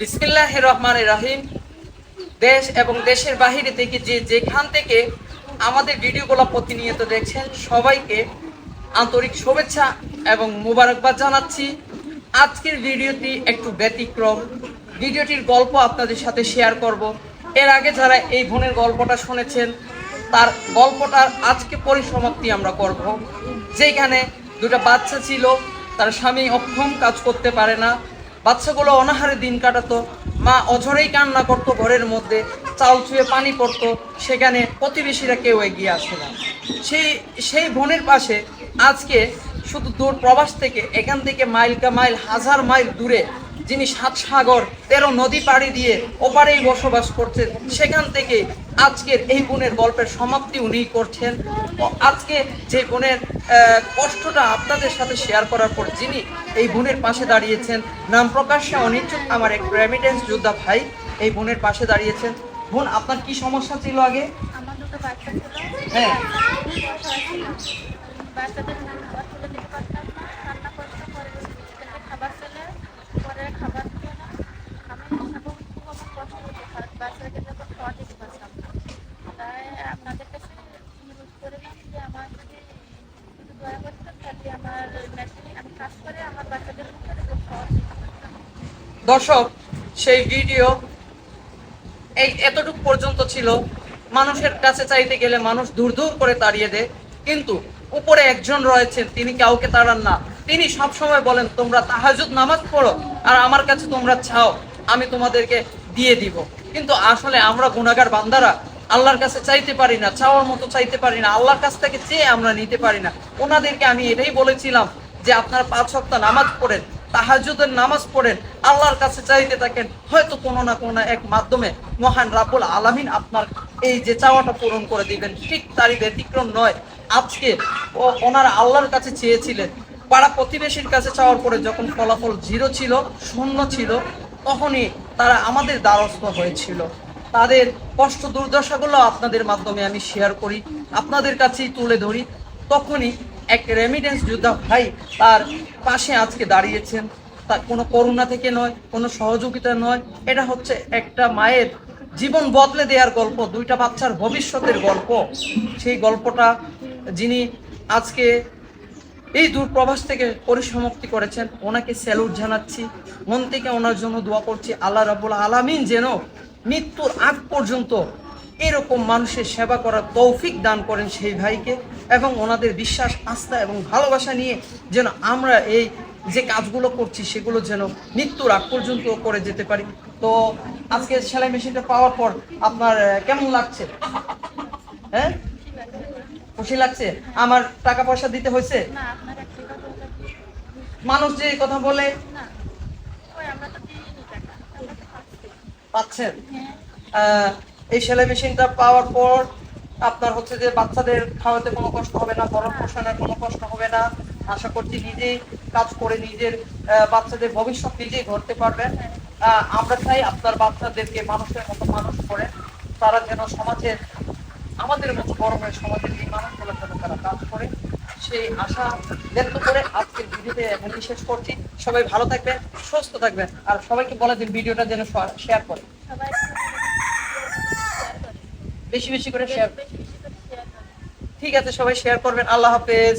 বিসমিল্লাহ রহমান রাহিম। দেশ এবং দেশের বাহিরে থেকে যে যেখান থেকে আমাদের ভিডিওগুলো প্রতিনিয়ত দেখছেন, সবাইকে আন্তরিক শুভেচ্ছা এবং মুবারকবাদ জানাচ্ছি। আজকের ভিডিওটি একটু ব্যতিক্রম। ভিডিওটির গল্প আপনাদের সাথে শেয়ার করব। এর আগে যারা এই বোনের গল্পটা শুনেছেন, তার গল্পটার আজকে পরিসমাপ্তি আমরা করব। যেখানে দুটো বাচ্চা ছিল, তার স্বামী অক্ষম কাজ করতে পারে না। বাচ্চাগুলো অনাহারে দিন কাটাতো, মা অঝরেই কান্না করতো, ঘরের মধ্যে চাল ছুঁয়ে পানি পড়তো, সেখানে প্রতিবেশীরা কেউ এগিয়ে আসে না। সেই সেই বোনের পাশে আজকে শুধু দূর প্রবাস থেকে এখান থেকে মাইল কা মাইল, হাজার মাইল দূরে যিনি সাত সাগর, তেরো নদী পাড়ি দিয়ে ওপারেই বসবাস করছেন, সেখান থেকে আজকের এই বোনের গল্পের সমাপ্তি উনি করছেন। আজকে যে বোনের কষ্টটা আপনাদের সাথে শেয়ার করার পর যিনি এই বোনের পাশে দাঁড়িয়েছেন নাম প্রকাশ্যে অনিচ্ছুক আমার এক রেমিটেন্স যোদ্ধা ভাই এই বোনের পাশে দাঁড়িয়েছেন। বোন আপনার কি সমস্যা ছিল আগে? হ্যাঁ। বাচ্চাদের খাবার তুলে দিতে পারতাম না রান্না করতে পরে হোস্টেলে খাবার চলে পরে খাবার ছিল না আমি এবং খুব আমার কষ্ট হতো খা- বাচ্চাদেরকে যখন খাওয়া দিতে পারতাম না। তাই আপনাদের কাছে অনুরোধ করলাম যে আমার যদি একটু দয়া করতেন তাহলে আমার মেশিনে আমি কাজ করে আমার বাচ্চাদের মুখে খাওয়া দিতে পারতাম দর্শক, সেই ভিডিও এই এতটুকু পর্যন্ত ছিল। মানুষের কাছে চাইতে গেলে মানুষ দূর দূর করে তাড়িয়ে দেয়। কিন্তু উপরে একজন রয়েছেন, তিনি কাউকে তাড়ান না। তিনি সব সময় বলেন, তোমরা তাহাজুদ নামাজ পড়ো আর আমার কাছে তোমরা চাও, আমি তোমাদেরকে দিয়ে দিব। কিন্তু আসলে আমরা গুণাগার বান্দারা আল্লাহর কাছে চাইতে পারি না, চাওয়ার মতো চাইতে পারি না, আল্লাহর কাছ থেকে চেয়ে আমরা নিতে পারি না। ওনাদেরকে আমি এটাই বলেছিলাম যে, আপনারা পাঁচ সপ্তাহ নামাজ পড়েন তাহাজুদের নামাজ পড়েন, আল্লাহর কাছে চাইতে থাকেন, হয়তো কোনো না কোনো এক মাধ্যমে মহান রাবুল আলামিন আপনার এই যে চাওয়াটা পূরণ করে দিবেন। ঠিক তারই ব্যতিক্রম নয়। আজকে ও ওনারা আল্লাহর কাছে চেয়েছিলেন। পাড়া প্রতিবেশীর কাছে চাওয়ার পরে যখন ফলাফল জিরো ছিল, শূন্য ছিল, তখনই তারা আমাদের দ্বারস্থ হয়েছিল। তাদের কষ্ট দুর্দশাগুলো আপনাদের মাধ্যমে আমি শেয়ার করি। আপনাদের কাছেই তুলে ধরি। তখনই এক রেমিডেন্স যোদ্ধা ভাই তার পাশে আজকে দাঁড়িয়েছেন। তা কোনো করুণা থেকে নয়, কোনো সহযোগিতা নয়। এটা হচ্ছে একটা মায়ের জীবন বদলে দেওয়ার গল্প, দুইটা বাচ্চার ভবিষ্যতের গল্প। সেই গল্পটা যিনি আজকে এই দূর প্রবাস থেকে পরিসমাপ্তি করেছেন, ওনাকে স্যালুট জানাচ্ছি। মন থেকে ওনার জন্য দোয়া করছি, আল্লাহ রাবুল আলামিন যেন মৃত্যুর আগ পর্যন্ত এরকম মানুষের সেবা করার তৌফিক দান করেন সেই ভাইকে। এবং ওনাদের বিশ্বাস আস্থা এবং ভালোবাসা নিয়ে যেন আমরা এই যে কাজগুলো করছি সেগুলো যেন মৃত্যুর আগ পর্যন্ত করে যেতে পারি। তো আজকে সেলাই মেশিনটা পাওয়ার পর আপনার কেমন লাগছে? হ্যাঁ? খুশি লাগছে? আমার টাকা পয়সা দিতে হয়েছে? মানুষ যে কথা বলে পাচ্ছেন। হ্যাঁ। এই সেলাই মেশিনটা পাওয়ার পর আপনার হচ্ছে যে বাচ্চাদের খাওয়াতে কোনো কষ্ট হবে না বরফ পোষণের কোনো কষ্ট হবে না। আশা করছি নিজেই কাজ করে নিজের বাচ্চাদের ভবিষ্যৎ নিজেই ধরতে পারবেন। আমরা চাই আপনার বাচ্চাদেরকে মানুষের মতো মানুষ করে, তারা যেন সমাজের, আমাদের মতো বড় হয়ে সমাজের এই মানুষগুলোর জন্য তারা কাজ করে। সেই আশা ব্যক্ত করে আজকের ভিডিওতে এখানেই শেষ করছি। সবাই ভালো থাকবেন, সুস্থ থাকবেন, আর সবাইকে বলে দিন ভিডিওটা যেন শেয়ার করে। সবাই বেশি বেশি করে শেয়ার ঠিক আছে সবাই শেয়ার করবেন। আল্লাহ হাফেজ।